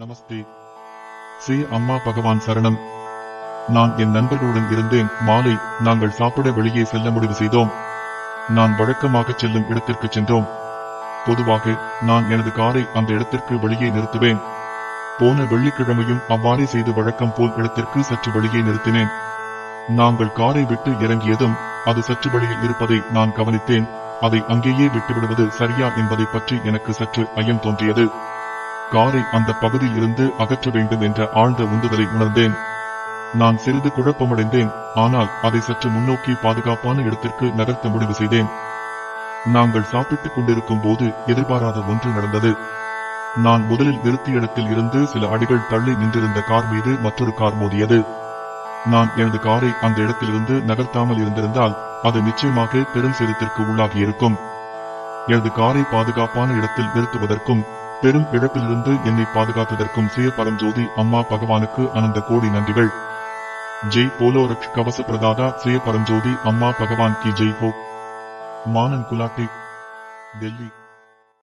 நமஸ்தே. ஸ்ரீ அம்மா பகவான் சரணம். நான் என் நண்பர்களுடன் இருந்தேன். மாலை நாங்கள் சாப்பிட வெளியே செல்ல முடிவு செய்தோம். நான் வழக்கமாக செல்லும் இடத்திற்கு சென்றோம். பொதுவாக நான் எனது காரை அந்த இடத்திற்கு வெளியே நிறுத்துவேன். போன வெள்ளிக்கிழமையும் அவ்வாறே செய்து வழக்கம் போல் இடத்திற்கு சற்று வெளியே நிறுத்தினேன். நாங்கள் காரை விட்டு இறங்கியதும் அது சற்று வெளியில் இருப்பதை நான் கவனித்தேன். அதை அங்கேயே விட்டுவிடுவது சரியா என்பதை பற்றி எனக்கு சற்று ஐயம் தோன்றியது. காரை அந்த பகுதியில் இருந்து அகற்ற வேண்டும் என்ற ஆழ்ந்த உந்துதலை உணர்ந்தேன். நான் சிறிது குழப்பமடைந்தேன் ஆனால் அதை சற்று முன்னோக்கி பாதுகாப்பான இடத்திற்கு நகர்த்த முடிவு செய்தேன். நாங்கள் சாப்பிட்டுக் கொண்டிருக்கும் போது எதிர்பாராத ஒன்று நடந்தது. நான் முதலில் நிறுத்திய இடத்தில் இருந்து சில அடிகள் தள்ளி நின்றிருந்த கார் மீது மற்றொரு கார் மோதியது. நான் எனது காரை அந்த இடத்திலிருந்து நகர்த்தாமல் இருந்திருந்தால் அது நிச்சயமாக பெரும் சேதத்திற்கு உள்ளாகி இருக்கும் எனது காரை பாதுகாப்பான இடத்தில் நிறுத்துவதற்கும் பெரும் இழப்பிலிருந்து என்னை பாதுகாத்ததற்கும் சுய பரஞ்சோதி அம்மா பகவானுக்கு அனந்த கோடி நன்றிகள். ஜெய் போலோ ரக்ஷ் கவச பிரதாதா சுய பரஞ்சோதி அம்மா பகவான் கி ஜெய் ஹோ. மானன் குலாட்டி. டெல்லி.